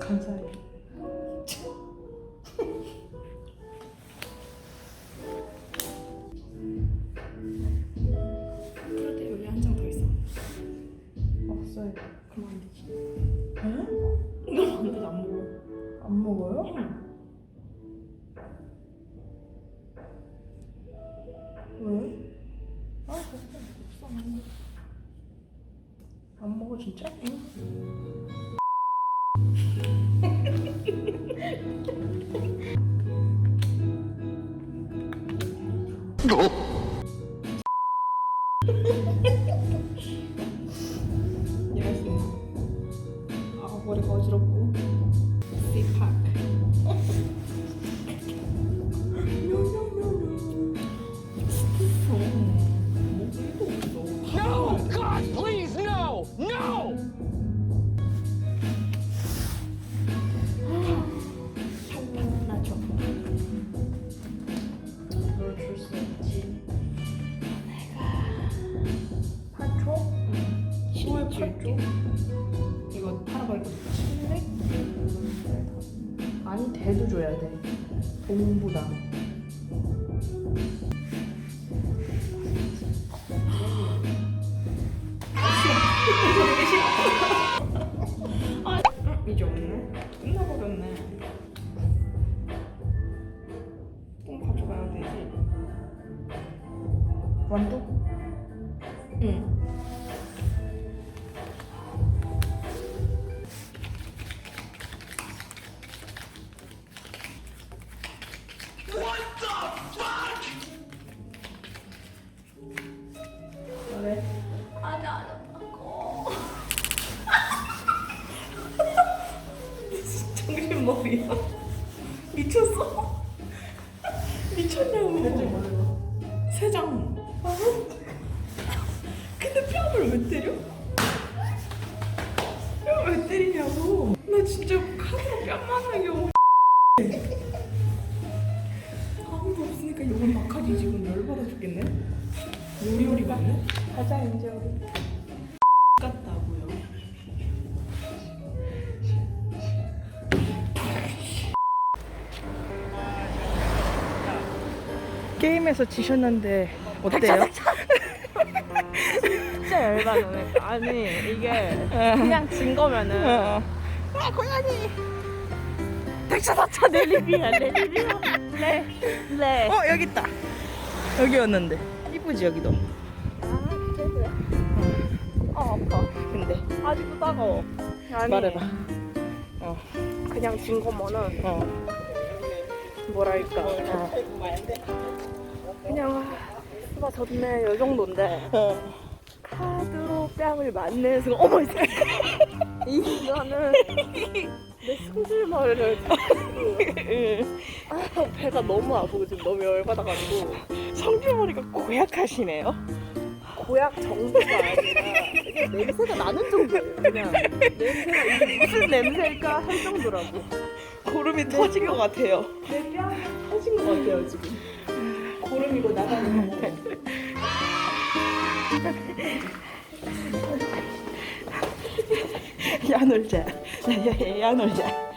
감사해요. 진짜? 있나? 아 머리가 어지럽고. 씨팍. 17조? 이거 팔아버리고 700? 아니 대도 줘야 돼. 봉보다. 이제 없네. 끝나버렸네. 똥 가져가야 되지. 완도? 응. 그래. 아니 안 먹어. 정신 머리야. 미쳤어? 미쳤냐고. 세 장. 근데 뺨을 왜 때려? 뺨을 왜 때리냐고. 나 진짜 카드로 뺨만 하려 없으니까 욕을 막 하지 지금 열받아 죽겠네. 요리요리 맞네? 가자 이제 우리. 같다고요. 게임에서 지셨는데 어때요? 진짜 열받네. 아니 이게 그냥 진 거면은 어. 아 고양이 백차사차 내 리뷰야 내 리뷰 네네 어 여기 있다. 여기였는데 이쁘지 여기도. 아 그래 아 아파 근데 아직도 따가워 아니 말해봐. 어 그냥 진 거면은 어. 뭐랄까 어. 그냥 아, 수가 졌네 이 정도인데 어. 카드로 뺨을 맞는 순간 어머 이 순간은 내 승질머리를 아, 배가 너무 아프고 지금 너무 열받아가지고. 성질머리가 고약하시네요. 고약 정도가 아니라 이게 냄새가 나는 정도예요. 그냥 냄새가 이게 무슨 냄새일까? 할 정도라고. 고름이 터진 것 같아요. 내 뺨이 터진 것 같아요 지금. 고름이고 나가는 거 야 놀자. 야야야 놀자.